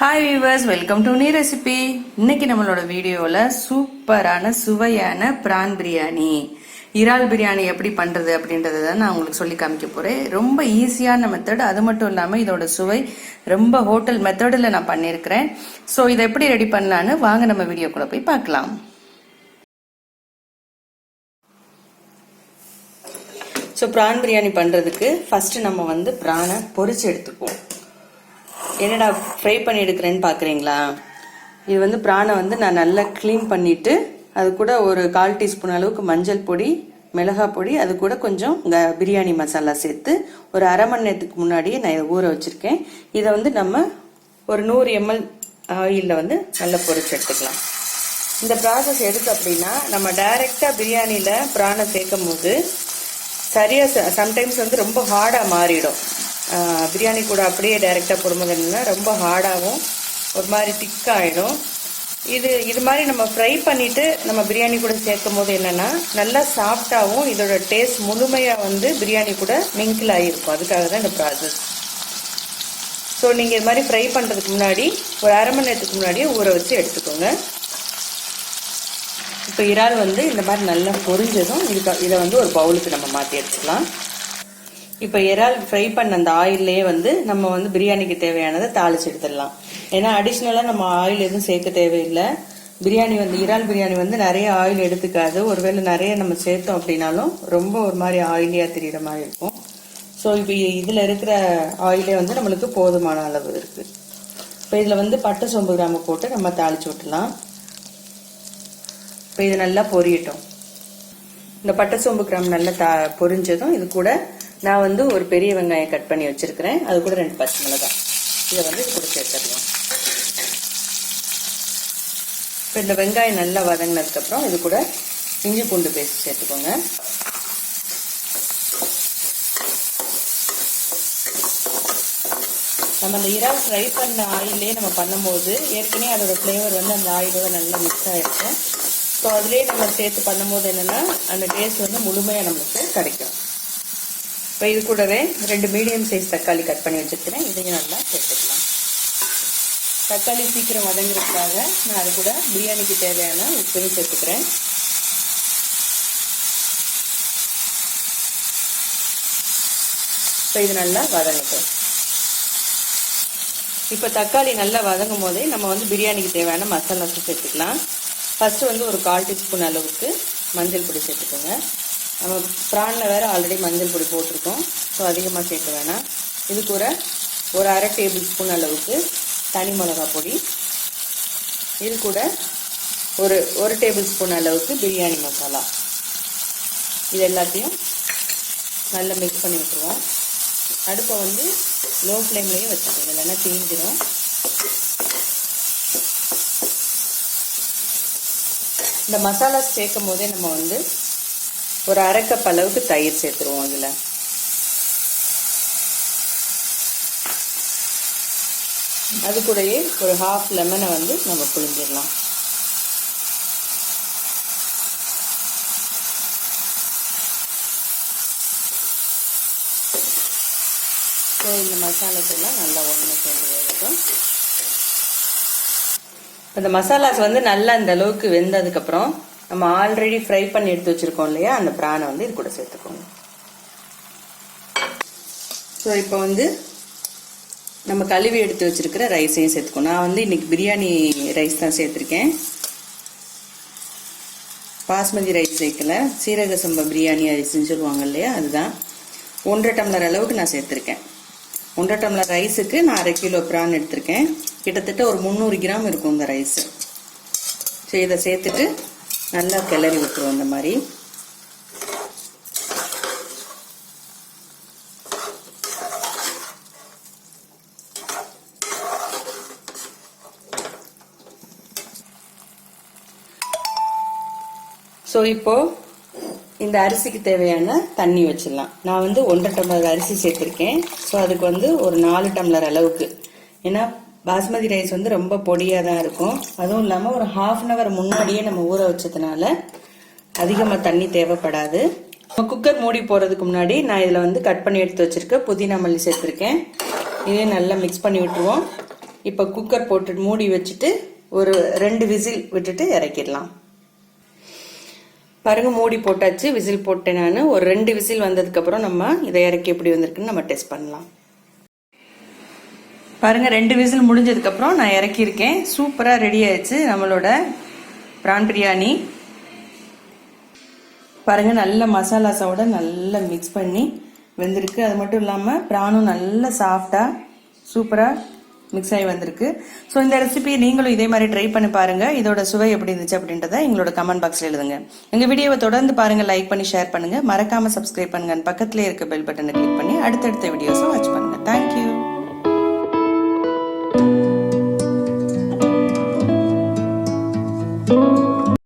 Hi viewers welcome to நீ recipe இன்னைக்கு நம்மளோட வீடியோவில் சூப்பரான சுவையான பிரான் பிரியாணி. இறால் பிரியாணி எப்படி பண்ணுறது அப்படின்றத தான் நான் உங்களுக்கு சொல்லி காமிக்க போகிறேன் ரொம்ப ஈஸியான மெத்தட் அது மட்டும் இல்லாமல் இதோட சுவை ரொம்ப ஹோட்டல் மெத்தடில் நான் பண்ணியிருக்கிறேன் ஸோ இதை எப்படி ரெடி பண்ணலான்னு வாங்க நம்ம வீடியோக்குள்ளே போய் பார்க்கலாம். ஸோ ப்ரான் பிரியாணி பண்ணுறதுக்கு ஃபஸ்ட்டு நம்ம வந்து ப்ரானை பொரிச்சு எடுத்துக்குவோம். என்னடா ஃப்ரை பண்ணி எடுக்கிறேன்னு பார்க்குறீங்களா இது வந்து பிரானை வந்து நான் நல்லா க்ளீன் பண்ணிவிட்டு அது கூட ஒரு கால் டீஸ்பூன் அளவுக்கு மஞ்சள் பொடி மிளகாய் பொடி அது கூட கொஞ்சம் க- பிரியாணி மசாலா சேர்த்து ஒரு அரை மணி நேரத்துக்கு முன்னாடியே நான் இதை ஊற வச்சுருக்கேன். இதை வந்து நம்ம ஒரு நூறு எம்எல் ஆயிலில் வந்து நல்லா பொரிச்சு எடுத்துக்கலாம். இந்த ப்ராசஸ் எதுக்கு அப்படின்னா நம்ம டைரெக்டாக பிரியாணியில் ப்ரானை சேர்க்கும் போது சரியாக சம்டைம்ஸ் வந்து ரொம்ப ஹார்டாக மாறிடும். பிரியாணி கூட அப்படியே டைரெக்டாக போடும்போது என்னன்னா ரொம்ப ஹார்டாகவும் ஒரு மாதிரி திக்காகிடும் இது இது மாதிரி நம்ம ஃப்ரை பண்ணிவிட்டு நம்ம பிரியாணி கூட சேர்க்கும் போது என்னன்னா நல்லா சாஃப்டாகவும் இதோட டேஸ்ட் முழுமையாக வந்து பிரியாணி கூட மிங்கில் ஆகிருக்கும் அதுக்காக தான் இந்த ப்ராசஸ் ஸோ நீங்கள் இது மாதிரி ஃப்ரை பண்ணுறதுக்கு முன்னாடி ஒரு அரை மணி நேரத்துக்கு முன்னாடியே ஊற வச்சு எடுத்துக்கோங்க. இப்போ இறால் வந்து இந்த மாதிரி நல்லா பொரிஞ்சதும் இதுக்கு இதை வந்து ஒரு பவுலுக்கு நம்ம மாற்றி எடுத்துக்கலாம். இப்போ இறால் ஃப்ரை பண்ண அந்த ஆயிலே வந்து நம்ம வந்து பிரியாணிக்கு தேவையானதை தாளிச்சு எடுத்துடலாம். ஏன்னா அடிஷ்னலாக நம்ம ஆயில் எதுவும் சேர்க்க தேவையில்லை. பிரியாணி வந்து இறால் பிரியாணி வந்து நிறைய ஆயில் எடுத்துக்காது. ஒருவேளை நிறைய நம்ம சேர்த்தோம் அப்படின்னாலும் ரொம்ப ஒரு மாதிரி ஆயிலியாக தெரிகிற மாதிரி இருக்கும். ஸோ இப்போ இதில் இருக்கிற ஆயிலே வந்து நம்மளுக்கு போதுமான அளவு இருக்குது இப்போ இதில் வந்து பட்டை சோம்பு கிராம போட்டு நம்ம தாளிச்சு விட்டுலாம் இப்போ இது நல்லா பொரியட்டும். இந்த பட்டை சோம்பு கிராம் நல்லா தா பொரிஞ்சதும் இது கூட நான் வந்து ஒரு பெரிய வெங்காயம் கட் பண்ணி வச்சிருக்கிறேன். அது கூட ரெண்டு பச்சை மிளகாய். இதை வந்து இது கூட சேர்த்துடலாம் இப்போ இந்த வெங்காயம் நல்லா வதங்கினதுக்கப்புறம் இது கூட இஞ்சி பூண்டு பேஸ்ட் சேர்த்துக்கோங்க. நம்ம அந்த இறால் ஃப்ரை பண்ண ஆயிலே நம்ம பண்ணும்போது ஏற்கனவே அதோட ஃப்ளேவர் வந்து அந்த ஆயிலோட நல்லா மிக்ஸ் ஆகிருக்கும் ஸோ அதுலேயே நம்ம சேர்த்து பண்ணும்போது என்னென்னா அந்த டேஸ்ட் வந்து முழுமையாக நம்மளுக்கு கிடைக்கும். இப்போ இது கூடவே ரெண்டு மீடியம் சைஸ் தக்காளி கட் பண்ணி வச்சுருக்கிறேன். இதையும் நல்லா சேர்த்துக்கலாம். தக்காளி சீக்கிரம் வதங்குறதுக்காக நான் அது கூட பிரியாணிக்கு தேவையான உப்பையும் சேர்த்துக்கிறேன். இப்போ இது நல்லா வதங்கட்டும். இப்போ தக்காளி நல்லா வதங்கும் போதே நம்ம வந்து பிரியாணிக்கு தேவையான மசாலாஸும் சேர்த்துக்கலாம். ஃபஸ்ட்டு வந்து ஒரு கால் டீஸ்பூன் அளவுக்கு மஞ்சள் பொடி சேர்த்துக்கோங்க. நம்ம ப்ரானில் வேறு ஆல்ரெடி மஞ்சள் பொடி போட்டிருக்கோம். ஸோ அதிகமாக சேர்க்க வேணாம். இது கூட ஒரு அரை டேபிள் ஸ்பூன் அளவுக்கு தனி மிளகா பொடி. இது கூட ஒரு ஒரு டேபிள் ஸ்பூன் அளவுக்கு பிரியாணி மசாலா இது எல்லாத்தையும் நல்லா மிக்ஸ் பண்ணி விட்டுருவோம். அடுப்பை வந்து லோ ஃப்ளேம்லேயே வச்சுக்கோங்க. இல்லைன்னா தீஞ்சிடும் இந்த மசாலா சேர்க்கும் போதே நம்ம வந்து ஒரு அரை கப் அளவுக்கு தயிர் சேர்த்துருவோம் அதில். அது கூடயே ஒரு ஹாஃப் லெமனை வந்து நம்ம புழிஞ்சிடலாம். ஸோ இந்த மசாலாக்கெல்லாம் நல்லா ஒன்று சேர்ந்து வேகட்டும். இந்த மசாலாஸ் வந்து நல்லா இந்த அளவுக்கு வெந்ததுக்கப்புறம் நம்ம ஆல்ரெடி ஃப்ரை பண்ணி எடுத்து வச்சிருக்கோம் இல்லையா? அந்த பிரானை வந்து இது கூட சேர்த்துக்கோங்க. ஸோ இப்போ வந்து நம்ம கழுவி எடுத்து வச்சிருக்கிற ரைஸையும் சேர்த்துக்கணும் நான் வந்து இன்னைக்கு பிரியாணி ரைஸ் தான் சேர்த்துருக்கேன். பாஸ்மதி ரைஸ் சேர்க்கல சீரக சம்பா பிரியாணி அரிசின்னு சொல்லுவாங்க இல்லையா? அதுதான். ஒன்றரை டம்ளர் அளவுக்கு நான் சேர்த்துருக்கேன். ஒன்றரை டம்ளர் ரைஸுக்கு நான் அரை கிலோ பிரான் எடுத்திருக்கேன். கிட்டத்தட்ட ஒரு முந்நூறு கிராம் இருக்கும் இந்த ரைஸு. ஸோ இதை சேர்த்துட்டு நல்லா கிளறி விட்டுருவோம் இந்த மாதிரி. ஸோ இப்போ இந்த அரிசிக்கு தேவையான தண்ணி வச்சிடலாம். நான் வந்து ஒன்றரை டம்ளர் அரிசி சேர்த்துருக்கேன். ஸோ அதுக்கு வந்து ஒரு நாலு டம்ளர் அளவுக்கு. ஏன்னா பாஸ்மதி ரைஸ் வந்து ரொம்ப பொடியாக தான் இருக்கும். அதுவும் இல்லாமல் ஒரு ஹாஃப் அன் ஹவர் முன்னாடியே நம்ம ஊற வச்சதுனால அதிகமாக தண்ணி தேவைப்படாது. நம்ம குக்கர் மூடி போகிறதுக்கு முன்னாடி நான் இதில் வந்து கட் பண்ணி எடுத்து வச்சுருக்கேன் புதினா மல்லி சேர்த்துருக்கேன். இதையும் நல்லா மிக்ஸ் பண்ணி விட்டுருவோம். இப்போ குக்கர் போட்டு மூடி வச்சுட்டு ஒரு ரெண்டு விசில் விட்டுட்டு இறக்கிடலாம். பாருங்கள் மூடி போட்டாச்சு. விசில் போட்டேன் நான். ஒரு ரெண்டு விசில் வந்ததுக்கப்புறம் நம்ம இதை இறக்கி எப்படி வந்திருக்குன்னு நம்ம டெஸ்ட் பண்ணலாம். பாருங்க ரெண்டு விசில் முடிஞ்சதுக்கு அப்புறம் நான் இறக்கியிருக்கேன். சூப்பராக ரெடி ஆயிடுச்சு நம்மளோட பிரான் பிரியாணி. பாருங்க நல்ல மசாலாஸோட நல்லா மிக்ஸ் பண்ணி வெந்திருக்கு. அது மட்டும் இல்லாமல் ப்ரானும் நல்லா சாஃப்டாக சூப்பராக மிக்ஸ் ஆகி வந்திருக்கு. ஸோ இந்த ரெசிபி நீங்களும் இதே மாதிரி ட்ரை பண்ணி பாருங்கள் இதோட சுவை எப்படி இருந்துச்சு அப்படின்றத எங்களோட கமெண்ட் பாக்ஸில் எழுதுங்க. எங்கள் வீடியோவை தொடர்ந்து பாருங்கள் லைக் பண்ணி ஷேர் பண்ணுங்கள் மறக்காமல் சப்ஸ்கிரைப் பண்ணுங்க பக்கத்துலேயே இருக்க பெல் பட்டனை கிளிக் பண்ணி அடுத்தடுத்த வீடியோஸை வாட்ச் பண்ணுங்கள் தேங்க்யூ